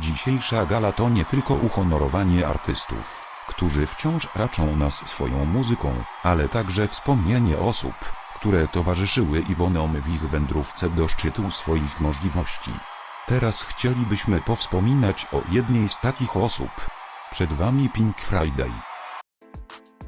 Dzisiejsza gala to nie tylko uhonorowanie artystów, którzy wciąż raczą nas swoją muzyką, ale także wspomnienie osób, które towarzyszyły Iwonom w ich wędrówce do szczytu swoich możliwości. Teraz chcielibyśmy powspominać o jednej z takich osób. Przed Wami Pink Friday.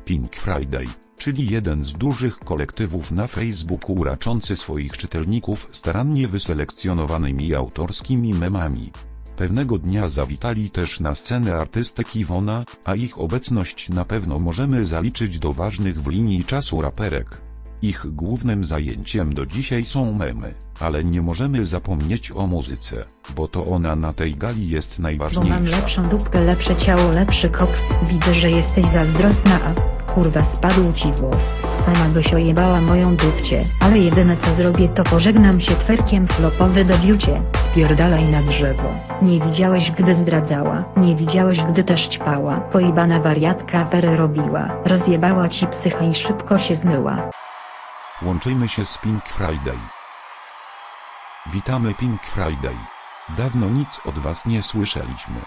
Pink Friday, czyli jeden z dużych kolektywów na Facebooku raczący swoich czytelników starannie wyselekcjonowanymi autorskimi memami. Pewnego dnia zawitali też na scenę artystek Iwona, a ich obecność na pewno możemy zaliczyć do ważnych w linii czasu raperek. Ich głównym zajęciem do dzisiaj są memy, ale nie możemy zapomnieć o muzyce, bo to ona na tej gali jest Bo mam najważniejsza. lepszą dupkę, lepsze ciało, lepszy kop. Widzę, że jesteś zazdrosna, a kurwa spadł ci włos. Sama byś ojebała moją dupcie, ale jedyne co zrobię to pożegnam się twerkiem flopowy do wiucie. Spierdalaj na drzewo. Nie widziałeś gdy zdradzała, nie widziałeś gdy też ćpała. Pojebana wariatka afery robiła, rozjebała ci psycha i szybko się zmyła. Łączymy się z Pink Friday. Witamy Pink Friday. Dawno nic od was nie słyszeliśmy.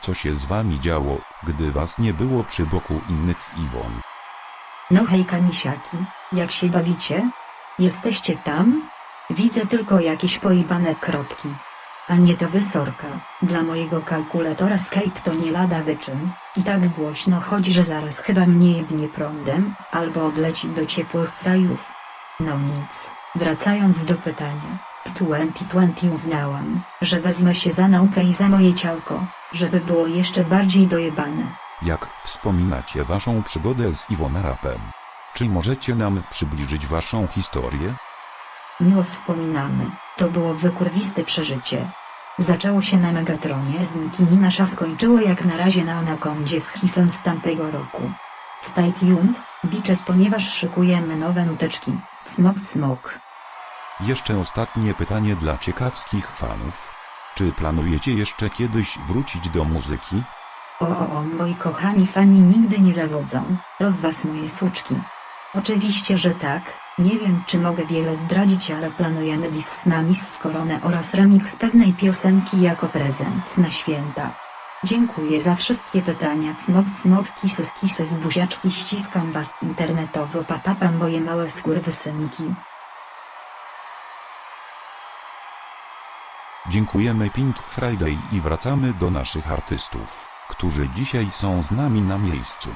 Co się z wami działo, gdy was nie było przy boku innych Iwon? No hejka misiaki, jak się bawicie? Jesteście tam? Widzę tylko jakieś pojebane kropki. A nie to wysorka, dla mojego kalkulatora Skype to nie lada wyczyn, i tak głośno chodzi, że zaraz chyba mnie jebnie prądem, albo odleci do ciepłych krajów. No nic, wracając do pytania, w 2020 uznałam, że wezmę się za naukę i za moje ciałko, żeby było jeszcze bardziej dojebane. Jak wspominacie waszą przygodę z Iwona Rapem? Czy możecie nam przybliżyć waszą historię? Miło wspominamy, to było wykurwiste przeżycie. Zaczęło się na Megatronie z Mikini nasza skończyło jak na razie na Anacondzie z Hifem z tamtego roku. Stay tuned, bitches ponieważ szykujemy nowe nuteczki, smok smok. Jeszcze ostatnie pytanie dla ciekawskich fanów. Czy planujecie jeszcze kiedyś wrócić do muzyki? O o o moi kochani fani nigdy nie zawodzą, love was moje suczki. Oczywiście, że tak, nie wiem czy mogę wiele zdradzić ale planujemy dis z nami z koronę oraz remix pewnej piosenki jako prezent na święta. Dziękuję za wszystkie pytania cmok cmok kisy kisy z buziaczki ściskam was internetowo papapam moje małe skurwysynki. Dziękujemy Pink Friday i wracamy do naszych artystów, którzy dzisiaj są z nami na miejscu.